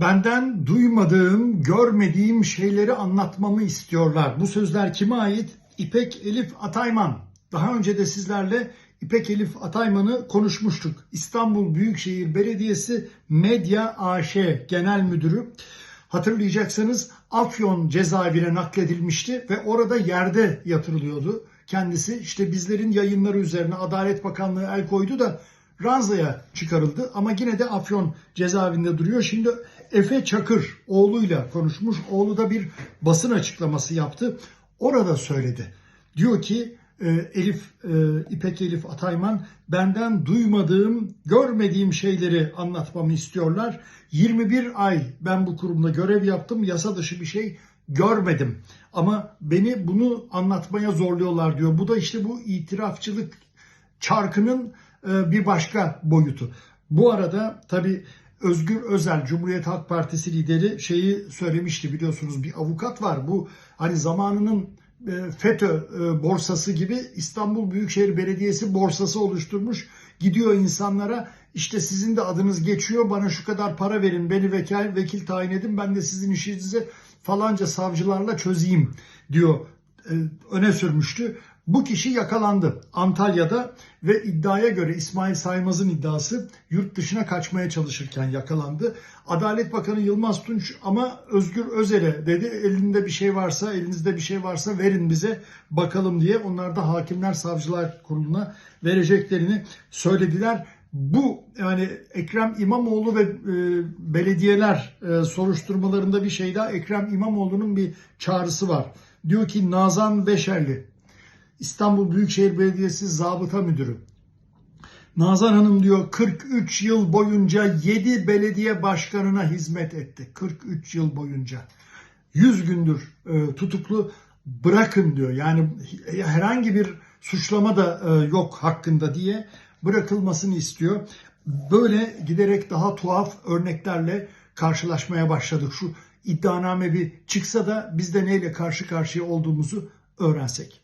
Benden duymadığım, görmediğim şeyleri anlatmamı istiyorlar. Bu sözler kime ait? İpek Elif Atayman. Daha önce de sizlerle İpek Elif Atayman'ı konuşmuştuk. İstanbul Büyükşehir Belediyesi Medya AŞ Genel Müdürü. Hatırlayacaksanız Afyon cezaevine nakledilmişti ve orada yerde yatırılıyordu. Kendisi işte bizlerin yayınları üzerine Adalet Bakanlığı el koydu da ranzaya çıkarıldı ama yine de Afyon cezaevinde duruyor. Şimdi Efe Çakır oğluyla konuşmuş. Oğlu da bir basın açıklaması yaptı. Orada söyledi. Diyor ki e, Elif e, İpek Elif Atayman benden duymadığım, görmediğim şeyleri anlatmamı istiyorlar. 21 ay ben bu kurumda görev yaptım. Yasa dışı bir şey görmedim. Ama beni bunu anlatmaya zorluyorlar diyor. Bu da işte bu itirafçılık çarkının bir başka boyutu. Bu arada tabii Özgür Özel Cumhuriyet Halk Partisi lideri şeyi söylemişti biliyorsunuz bir avukat var. Bu hani zamanının e, FETÖ e, borsası gibi İstanbul Büyükşehir Belediyesi borsası oluşturmuş. Gidiyor insanlara işte sizin de adınız geçiyor bana şu kadar para verin beni vekil, vekil tayin edin ben de sizin işinizi falanca savcılarla çözeyim diyor e, öne sürmüştü. Bu kişi yakalandı Antalya'da ve iddiaya göre İsmail Saymaz'ın iddiası yurt dışına kaçmaya çalışırken yakalandı. Adalet Bakanı Yılmaz Tunç ama Özgür Özel'e dedi elinde bir şey varsa elinizde bir şey varsa verin bize bakalım diye. Onlar da Hakimler Savcılar Kurulu'na vereceklerini söylediler. Bu yani Ekrem İmamoğlu ve e, belediyeler e, soruşturmalarında bir şey daha Ekrem İmamoğlu'nun bir çağrısı var. Diyor ki Nazan Beşerli İstanbul Büyükşehir Belediyesi Zabıta Müdürü. Nazan Hanım diyor 43 yıl boyunca 7 belediye başkanına hizmet etti. 43 yıl boyunca. 100 gündür e, tutuklu bırakın diyor. Yani herhangi bir suçlama da e, yok hakkında diye bırakılmasını istiyor. Böyle giderek daha tuhaf örneklerle karşılaşmaya başladık. Şu iddianame bir çıksa da biz de neyle karşı karşıya olduğumuzu öğrensek.